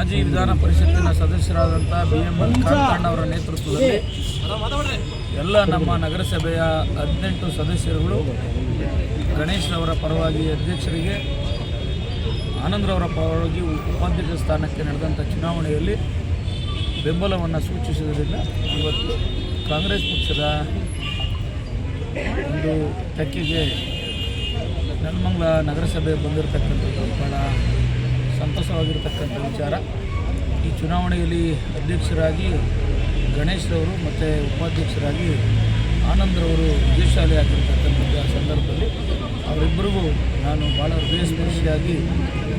ಮಾಜಿ ವಿಧಾನ ಪರಿಷತ್ತಿನ ಸದಸ್ಯರಾದಂಥ ಬಿ ಎಂ ಅವರ ನೇತೃತ್ವದಲ್ಲಿ ಎಲ್ಲ ನಮ್ಮ ನಗರಸಭೆಯ ಹದಿನೆಂಟು ಸದಸ್ಯರುಗಳು ಗಣೇಶ್ ಅವರ ಪರವಾಗಿ ಅಧ್ಯಕ್ಷರಿಗೆ ಆನಂದ್ರವರ ಪರವಾಗಿ ಉಪಾಧ್ಯಕ್ಷ ಸ್ಥಾನಕ್ಕೆ ನಡೆದಂಥ ಚುನಾವಣೆಯಲ್ಲಿ ಬೆಂಬಲವನ್ನು ಸೂಚಿಸುವುದರಿಂದ ಇವತ್ತು ಕಾಂಗ್ರೆಸ್ ಪಕ್ಷದ ಒಂದು ತೆಕ್ಕೆಗೆ ನೆಲಮಂಗಲ ನಗರಸಭೆ ಬಂದಿರತಕ್ಕಂಥದ್ದು ಭಾಳ ಸಂತಸವಾಗಿರ್ತಕ್ಕಂಥ ವಿಚಾರ. ಈ ಚುನಾವಣೆಯಲ್ಲಿ ಅಧ್ಯಕ್ಷರಾಗಿ ಗಣೇಶ್ರವರು ಮತ್ತು ಉಪಾಧ್ಯಕ್ಷರಾಗಿ ಆನಂದ್ರವರು ವಿಜಯಶಾಲಿ ಆಗಿರ್ತಕ್ಕಂಥ ಸಂದರ್ಭದಲ್ಲಿ ಅವರಿಬ್ಬರಿಗೂ ನಾನು ಭಾಳ ಹೃದಯಸ್ಪರ್ಶಿಯಾಗಿ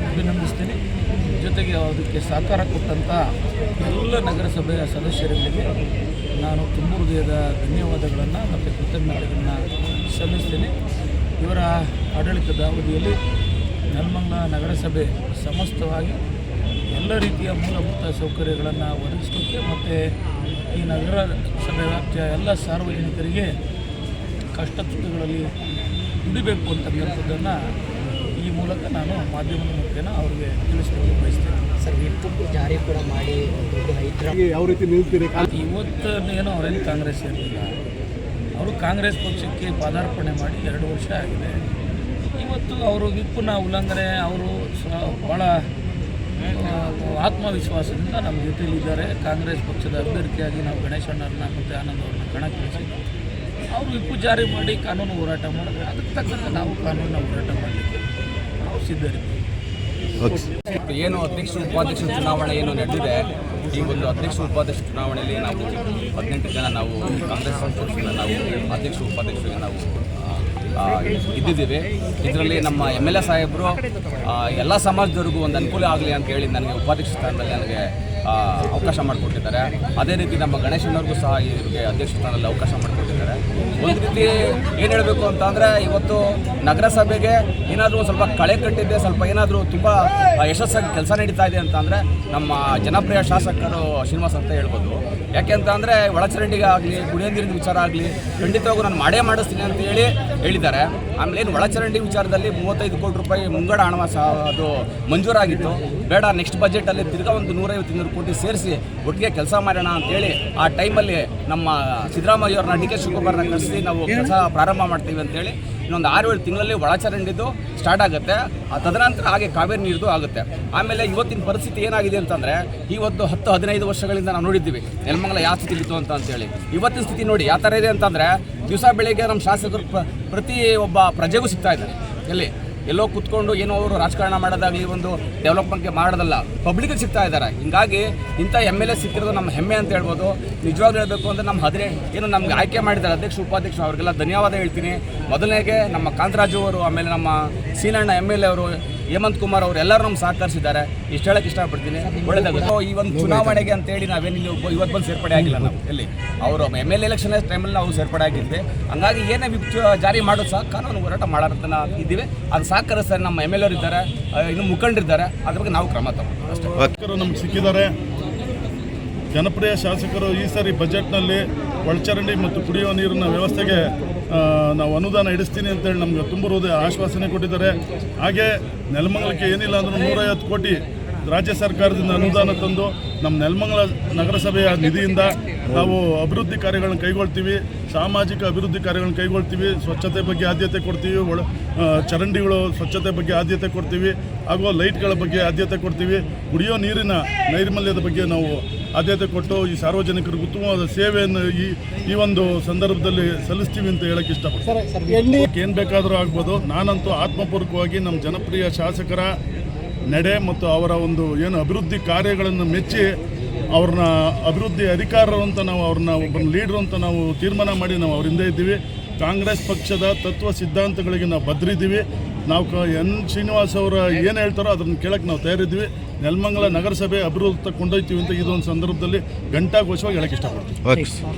ಅಭಿನಂದಿಸ್ತೀನಿ. ಜೊತೆಗೆ ಅದಕ್ಕೆ ಸಹಕಾರ ಕೊಟ್ಟಂಥ ಎಲ್ಲ ನಗರಸಭೆಯ ಸದಸ್ಯರುಗಳಿಗೆ ನಾನು ತುಂಬ ಹೃದಯದ ಧನ್ಯವಾದಗಳನ್ನು ಮತ್ತು ಕೃತಜ್ಞತೆಗಳನ್ನು ಸಲ್ಲಿಸ್ತೀನಿ. ಇವರ ಆಡಳಿತದ ಅವಧಿಯಲ್ಲಿ ನೆಲಮಂಗಲ ನಗರಸಭೆ ಸಮಸ್ತವಾಗಿ ಎಲ್ಲ ರೀತಿಯ ಮೂಲಭೂತ ಸೌಕರ್ಯಗಳನ್ನು ಒದಗಿಸಲಿಕ್ಕೆ ಮತ್ತು ಈ ನಗರ ಸಭೆ ವ್ಯಾಪ್ತಿಯ ಎಲ್ಲ ಸಾರ್ವಜನಿಕರಿಗೆ ಕಷ್ಟ ತುಟಿಗಳಲ್ಲಿ ದುಡಿಬೇಕು ಅಂತಕ್ಕಂಥದ್ದನ್ನು ಈ ಮೂಲಕ ನಾನು ಮಾಧ್ಯಮದ ಮುಖೇನ ಅವರಿಗೆ ತಿಳಿಸಲಿಕ್ಕೆ ಬಯಸ್ತೇನೆ. ಸರ್ ಇಟ್ಟು ಜಾರಿ ಕೂಡ ಮಾಡಿ ಯಾವ ರೀತಿ ನಿಲ್ತೀರಿ? ಇವತ್ತೇನೋ ಅವರಲ್ಲಿ ಕಾಂಗ್ರೆಸ್ ಇರಲಿಲ್ಲ ಅವರು ಕಾಂಗ್ರೆಸ್ ಪಕ್ಷಕ್ಕೆ ಪಾದಾರ್ಪಣೆ ಮಾಡಿ ಎರಡು ವರ್ಷ ಆಗಿದೆ. ಅವರು ವಿಪ್ಪನ ಉಲ್ಲಂಘನೆ, ಅವರು ಭಾಳ ಆತ್ಮವಿಶ್ವಾಸದಿಂದ ನಮ್ಮ ಜೊತೆಯಲ್ಲಿದ್ದಾರೆ. ಕಾಂಗ್ರೆಸ್ ಪಕ್ಷದ ಅಭ್ಯರ್ಥಿಯಾಗಿ ನಾವು ಗಣೇಶಣ್ಣರನ್ನ ಮತ್ತು ಆನಂದ್ ಅವ್ರನ್ನ ಕಣಕ್ಕಿಳಿಸಿ ಅವರು ವಿಪ್ಪು ಜಾರಿ ಮಾಡಿ ಕಾನೂನು ಹೋರಾಟ ಮಾಡಿದ್ರೆ ಅದಕ್ಕೆ ತಕ್ಕಂತೆ ನಾವು ಕಾನೂನನ್ನ ಹೋರಾಟ ಮಾಡಲಿಕ್ಕೆ ನಾವು ಸಿದ್ಧರಿದ್ದೀವಿ. ಏನು ಅಧ್ಯಕ್ಷ ಉಪಾಧ್ಯಕ್ಷ ಚುನಾವಣೆ ಏನು ನಡೆದಿದೆ? ಈ ಒಂದು ಅಧ್ಯಕ್ಷ ಉಪಾಧ್ಯಕ್ಷ ಚುನಾವಣೆಯಲ್ಲಿ ನಾವು ಹದಿನೆಂಟು ಜನ ನಾವು ಕಾಂಗ್ರೆಸ್ ಪಕ್ಷದಿಂದ ನಾವು ಅಧ್ಯಕ್ಷ ಉಪಾಧ್ಯಕ್ಷರಿಗೆ ನಾವು ಇದ್ದಿದ್ದೀವಿ. ಇದರಲ್ಲಿ ನಮ್ಮ ಎಂ ಎಲ್ ಎ ಸಾಹೇಬರು ಎಲ್ಲ ಸಮಾಜದವ್ರಿಗೂ ಒಂದು ಅನುಕೂಲ ಆಗಲಿ ಅಂತ ಹೇಳಿ ನನಗೆ ಉಪಾಧ್ಯಕ್ಷ ಸ್ಥಾನದಲ್ಲಿ ನನಗೆ ಅವಕಾಶ ಮಾಡಿಕೊಟ್ಟಿದ್ದಾರೆ. ಅದೇ ರೀತಿ ನಮ್ಮ ಗಣೇಶನವ್ರಿಗೂ ಸಹ ಇವರಿಗೆ ಅಧ್ಯಕ್ಷ ಸ್ಥಾನದಲ್ಲಿ ಅವಕಾಶ ಮಾಡಿಕೊಟ್ಟಿದ್ದಾರೆ. ಒಂದು ರೀತಿ ಏನು ಹೇಳಬೇಕು ಅಂತಂದರೆ ಇವತ್ತು ನಗರಸಭೆಗೆ ಏನಾದರೂ ಸ್ವಲ್ಪ ಕಳೆ ಕಟ್ಟಿದ್ದೆ ಸ್ವಲ್ಪ ಏನಾದರೂ ತುಂಬ ಯಶಸ್ಸಾಗಿ ಕೆಲಸ ನಡೀತಾ ಇದೆ ಅಂತಂದರೆ ನಮ್ಮ ಜನಪ್ರಿಯ ಶಾಸಕರು ಶ್ರೀನಿವಾಸ್ ಅಂತ ಹೇಳ್ಬೋದು. ಯಾಕೆ ಅಂತ ಅಂದರೆ, ಒಳಚರಂಡಿಗೆ ಆಗಲಿ ಕುಡಿಯೋ ನೀರಿನ ವಿಚಾರ ಆಗಲಿ, ಖಂಡಿತವಾಗೂ ನಾನು ಮಾಡೇ ಮಾಡಿಸ್ತೀನಿ ಅಂತ ಹೇಳಿ ಹೇಳಿದ್ದಾರೆ. ಆಮೇಲೆ ಏನು ಒಳಚರಂಡಿ ವಿಚಾರದಲ್ಲಿ ಮೂವತ್ತೈದು ಕೋಟಿ ರೂಪಾಯಿ ಮುಂಗಡ ಹಣ ಸಹ ಅದು ಮಂಜೂರಾಗಿತ್ತು. ಬೇಡ ನೆಕ್ಸ್ಟ್ ಬಜೆಟಲ್ಲಿ ತಿರ್ಗಾ ಒಂದು ನೂರೈವತ್ತು ಇನ್ನೂರು ಕೋಟಿ ಸೇರಿಸಿ ಒಟ್ಟಿಗೆ ಕೆಲಸ ಮಾಡೋಣ ಅಂತೇಳಿ ಆ ಟೈಮಲ್ಲಿ ನಮ್ಮ ಸಿದ್ದರಾಮಯ್ಯ ಅವ್ರನ್ನ ಡಿ ಕೆ ಶಿವಕುಮಾರ್ನ ಕರೆಸಿ ನಾವು ಕೆಲಸ ಪ್ರಾರಂಭ ಮಾಡ್ತೀವಿ ಅಂತೇಳಿ ಇನ್ನೊಂದು ಆರು ಏಳು ತಿಂಗಳಲ್ಲಿ ಒಳಚರಂಡಿದ್ದು ಸ್ಟಾರ್ಟ್ ಆಗುತ್ತೆ. ಆ ತದನಂತರ ಹಾಗೆ ಕಾವೇರಿ ನೀರ್ದು ಆಗುತ್ತೆ. ಆಮೇಲೆ ಇವತ್ತಿನ ಪರಿಸ್ಥಿತಿ ಏನಾಗಿದೆ ಅಂತಂದರೆ ಇವತ್ತು ಹತ್ತು ಹದಿನೈದು ವರ್ಷಗಳಿಂದ ನಾವು ನೋಡಿದ್ದೀವಿ. ನೆಲಮಂಗಲ ಯಾವ ಸ್ಥಿತಿಲಿತ್ತು ಅಂತ ಅಂತೇಳಿ. ಇವತ್ತಿನ ಸ್ಥಿತಿ ನೋಡಿ ಯಾವ ಥರ ಇದೆ ಅಂತಂದರೆ ದಿವಸ ಬೆಳಗ್ಗೆ ನಮ್ಮ ಶಾಸಕರು ಪ್ರ- ಪ್ರತಿ ಒಬ್ಬ ಪ್ರಜೆಗೂ ಸಿಗ್ತಾ ಇದ್ದಾರೆ. ಎಲ್ಲಿ ಎಲ್ಲೋ ಕುತ್ಕೊಂಡು ಏನೋ ಅವರು ರಾಜಕಾರಣ ಮಾಡೋದಾಗಲಿ ಒಂದು ಡೆವಲಪ್ಮೆಂಟ್ಗೆ ಮಾಡೋದಲ್ಲ ಪಬ್ಲಿಕ್ಗೆ ಸಿಗ್ತಾ ಇದ್ದಾರೆ. ಹಿಂಗಾಗಿ ಇಂಥ ಎಂ ಎಲ್ ಎ ಸಿಕ್ಕಿರೋದು ನಮ್ಮ ಹೆಮ್ಮೆ ಅಂತ ಹೇಳ್ಬೋದು. ನಿಜವಾಗ್ಲೂ ಹೇಳಬೇಕು ಅಂದರೆ ನಮ್ಮ ಹದಿನೇ, ಏನು ನಮ್ಗೆ ಆಯ್ಕೆ ಮಾಡಿದ್ದಾರೆ ಅಧ್ಯಕ್ಷ ಉಪಾಧ್ಯಕ್ಷ ಅವ್ರಿಗೆಲ್ಲ ಧನ್ಯವಾದ ಹೇಳ್ತೀನಿ. ಮೊದಲನೇಗೆ ನಮ್ಮ ಕಾಂತರಾಜು ಅವರು, ಆಮೇಲೆ ನಮ್ಮ ಸೀನಣ್ಣ ಎಂ ಎಲ್ ಎ ಅವರು ಹೇಮಂತ್ ಕುಮಾರ್ ಅವರು ಎಲ್ಲರೂ ನಮ್ಗೆ ಸಹಕರಿಸಿದ್ದಾರೆ. ಇಷ್ಟು ಹೇಳಕ್ಕೆ ಇಷ್ಟಪಡ್ತೀನಿ. ಒಳ್ಳೆದಾಗುತ್ತೆ. ಈ ಒಂದು ಚುನಾವಣೆಗೆ ಅಂತೇಳಿ ಒಬ್ಬ- ಇವತ್ತು ಬಂದು ಸೇರ್ಪಡೆ ಆಗಿಲ್ಲ ನಾವು, ಎಲ್ಲಿ? ಅವರು ಎಂ ಎಲ್ ಎಲೆಕ್ಷನ್ ಟೈಮಲ್ಲಿ ನಾವು ಸೇರ್ಪಡೆ ಆಗಿದ್ವಿ. ಹಂಗಾಗಿ ಏನೇ ಜಾರಿ ಮಾಡೋದು ಸಹ ಕಾನೂನು ಹೋರಾಟ ಮಾಡೋದನ್ನ ಇದ್ದೀವಿ. ಅದು ಸಹಕರಿಸ್ತಾರೆ ನಮ್ಮ ಎಂ ಎಲ್ ಇದ್ದಾರೆ. ಇನ್ನು ಮುಖಂಡರಿದ್ದಾರೆ ಅದ್ರ ಬಗ್ಗೆ ನಾವು ಕ್ರಮ ತಗೊಂಡು ನಮ್ಗೆ ಸಿಕ್ಕಿದ್ದಾರೆ. ಜನಪ್ರಿಯ ಶಾಸಕರು ಈ ಸಾರಿ ಬಜೆಟ್ನಲ್ಲಿ ಒಳಚರಂಡಿ ಮತ್ತು ಕುಡಿಯುವ ನೀರಿನ ವ್ಯವಸ್ಥೆಗೆ ನಾವು ಅನುದಾನ ಇಡಿಸ್ತೀನಿ ಅಂತೇಳಿ ನಮ್ಗೆ ತುಂಬ ಹೃದಯ ಆಶ್ವಾಸನೆ ಕೊಟ್ಟಿದ್ದಾರೆ. ಹಾಗೆ ನೆಲಮಂಗಲಕ್ಕೆ ಏನಿಲ್ಲ ಅಂದರೂ ನೂರೈವತ್ತು ಕೋಟಿ ರಾಜ್ಯ ಸರ್ಕಾರದಿಂದ ಅನುದಾನ ತಂದು ನಮ್ಮ ನೆಲಮಂಗಲ ನಗರಸಭೆಯ ನಿಧಿಯಿಂದ ನಾವು ಅಭಿವೃದ್ಧಿ ಕಾರ್ಯಗಳನ್ನು ಕೈಗೊಳ್ತೀವಿ. ಸಾಮಾಜಿಕ ಅಭಿವೃದ್ಧಿ ಕಾರ್ಯಗಳನ್ನು ಕೈಗೊಳ್ತೀವಿ ಸ್ವಚ್ಛತೆ ಬಗ್ಗೆ ಆದ್ಯತೆ ಕೊಡ್ತೀವಿ ಒಳ ಚರಂಡಿಗಳು ಸ್ವಚ್ಛತೆ ಬಗ್ಗೆ ಆದ್ಯತೆ ಕೊಡ್ತೀವಿ ಹಾಗೂ ಲೈಟ್ಗಳ ಬಗ್ಗೆ ಆದ್ಯತೆ ಕೊಡ್ತೀವಿ. ಕುಡಿಯೋ ನೀರಿನ ನೈರ್ಮಲ್ಯದ ಬಗ್ಗೆ ನಾವು ಆದ್ಯತೆ ಕೊಟ್ಟು ಈ ಸಾರ್ವಜನಿಕರಿಗೆ ಉತ್ತಮವಾದ ಸೇವೆಯನ್ನು ಈ ಈ ಒಂದು ಸಂದರ್ಭದಲ್ಲಿ ಸಲ್ಲಿಸ್ತೀವಿ ಅಂತ ಹೇಳಕ್ಕೆ ಇಷ್ಟಪಡ್ತೀನಿ. ಏನು ಬೇಕಾದರೂ ಆಗ್ಬೋದು. ನಾನಂತೂ ಆತ್ಮಪೂರ್ವಕವಾಗಿ ನಮ್ಮ ಜನಪ್ರಿಯ ಶಾಸಕರ ನಡೆ ಮತ್ತು ಅವರ ಒಂದು ಏನು ಅಭಿವೃದ್ಧಿ ಕಾರ್ಯಗಳನ್ನು ಮೆಚ್ಚಿ ಅವ್ರನ್ನ ಅಭಿವೃದ್ಧಿ ಅಧಿಕಾರರು ಅಂತ ನಾವು ಅವ್ರನ್ನ ಒಬ್ಬನ ಲೀಡ್ರು ಅಂತ ನಾವು ತೀರ್ಮಾನ ಮಾಡಿ ನಾವು ಅವ್ರ ಹಿಂದೆ ಇದ್ದೀವಿ. ಕಾಂಗ್ರೆಸ್ ಪಕ್ಷದ ತತ್ವ ಸಿದ್ಧಾಂತಗಳಿಗೆ ನಾವು ಬದ್ರಿದ್ದೀವಿ. ನಾವು ಕ ಎನ್ ಶ್ರೀನಿವಾಸ್ ಅವರ ಏನು ಹೇಳ್ತಾರೋ ಅದನ್ನು ಕೇಳಕ್ಕೆ ನಾವು ತಯಾರಿದ್ದೀವಿ. ನೆಲಮಂಗಲ ನಗರಸಭೆ ಅಭಿವೃದ್ಧಿ ಕೊಂಡೊಯ್ತೀವಿ ಅಂತ ಇದೊಂದು ಸಂದರ್ಭದಲ್ಲಿ ಘಂಟಾಘೋಷವಾಗಿ ಹೇಳಕ್ಕೆ ಇಷ್ಟಪಡ್ತೀವಿ